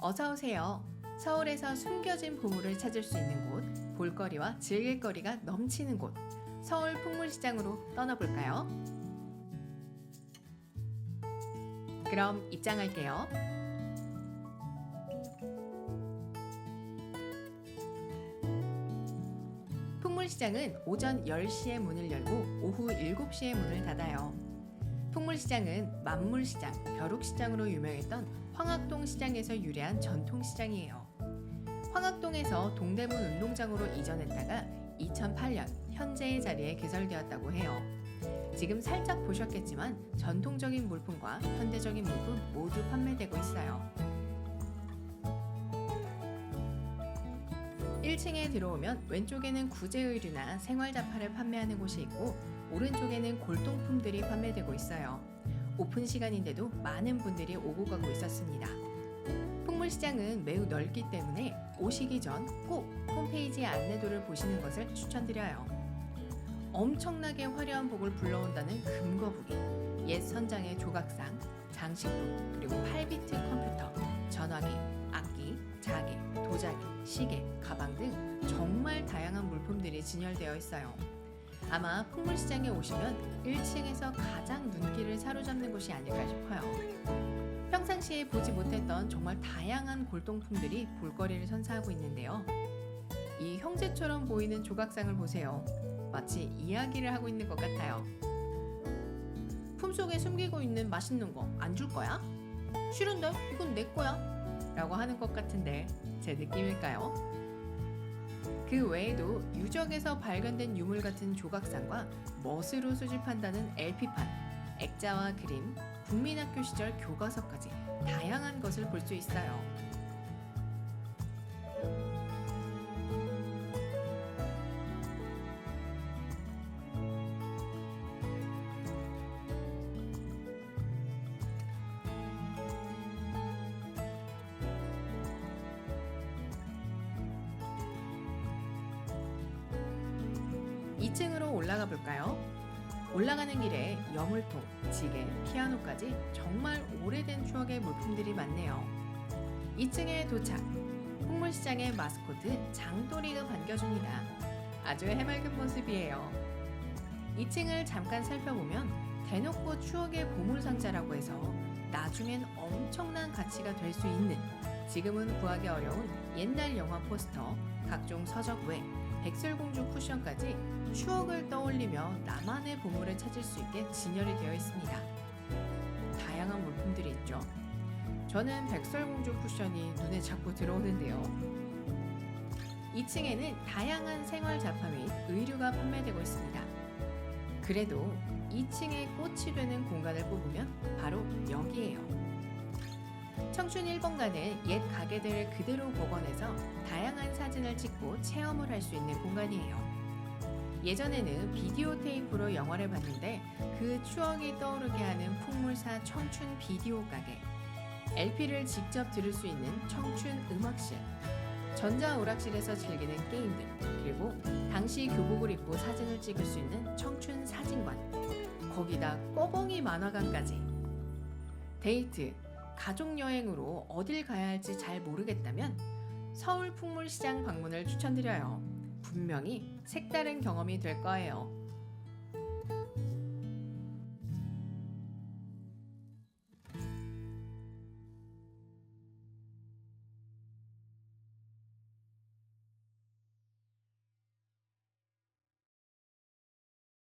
어서 오세요. 서울에서 숨겨진 보물을 찾을 수 있는 곳, 볼거리와 즐길거리가 넘치는 곳, 서울 풍물시장으로 떠나볼까요? 그럼 입장할게요. 풍물시장은 오전 10시에 문을 열고 오후 7시에 문을 닫아요. 풍물시장은 만물시장, 벼룩시장으로 유명했던 황학동 시장에서 유래한 전통시장이에요. 황학동에서 동대문 운동장으로 이전했다가 2008년 현재의 자리에 개설되었다고 해요. 지금 살짝 보셨겠지만 전통적인 물품과 현대적인 물품 모두 판매되고 있어요. 1층에 들어오면 왼쪽에는 구제의류나 생활잡화를 판매하는 곳이 있고 오른쪽에는 골동품들이 판매되고 있어요. 오픈 시간인데도 많은 분들이 오고 가고 있었습니다. 풍물시장은 매우 넓기 때문에 오시기 전 꼭 홈페이지 안내도를 보시는 것을 추천드려요. 엄청나게 화려한 복을 불러온다는 금거북이, 옛 선장의 조각상, 장식품, 그리고 8비트 컴퓨터, 전화기, 악기, 자개, 도자기, 시계, 가방 등 정말 다양한 물품들이 진열되어 있어요. 아마 풍물시장에 오시면 1층에서 가장 눈길을 사로잡는 곳이 아닐까 싶어요. 평상시에 보지 못했던 정말 다양한 골동품들이 볼거리를 선사하고 있는데요. 이 형제처럼 보이는 조각상을 보세요. 마치 이야기를 하고 있는 것 같아요. 품속에 숨기고 있는 맛있는 거 안 줄 거야? 싫은데 이건 내 거야. 라고 하는 것 같은데 제 느낌일까요? 그 외에도 유적에서 발견된 유물 같은 조각상과 멋으로 수집한다는 LP판, 액자와 그림, 국민학교 시절 교과서까지 다양한 것을 볼 수 있어요. 이층으로 올라가 볼까요? 올라가는 길에 여물통, 지게, 피아노까지 정말 오래된 추억의 물품들이 많네요. 2층에 도착. 풍물시장의 마스코트 장도리가 반겨줍니다. 아주 해맑은 모습이에요. 2층을 잠깐 살펴보면 대놓고 추억의 보물상자라고 해서 나중엔 엄청난 가치가 될 수 있는 지금은 구하기 어려운 옛날 영화 포스터, 각종 서적 외 백설공주 쿠션까지 추억을 떠올리며 나만의 보물을 찾을 수 있게 진열이 되어 있습니다. 다양한 물품들이 있죠. 저는 백설공주 쿠션이 눈에 자꾸 들어오는데요. 2층에는 다양한 생활 잡화 및 의류가 판매되고 있습니다. 그래도 2층에 꽃이 되는 공간을 뽑으면 바로 여기예요. 청춘 1번가는 옛 가게들을 그대로 복원해서 다양한 사진을 찍고 체험을 할 수 있는 공간이에요. 예전에는 비디오 테이프로 영화를 봤는데 그 추억이 떠오르게 하는 풍물사 청춘 비디오 가게, LP를 직접 들을 수 있는 청춘 음악실, 전자 오락실에서 즐기는 게임들, 그리고 당시 교복을 입고 사진을 찍을 수 있는 청춘 사진관, 거기다 꺼벙이 만화관까지. 데이트, 가족 여행으로 어딜 가야 할지 잘 모르겠다면 서울 풍물시장 방문을 추천드려요. 분명히 색다른 경험이 될 거예요.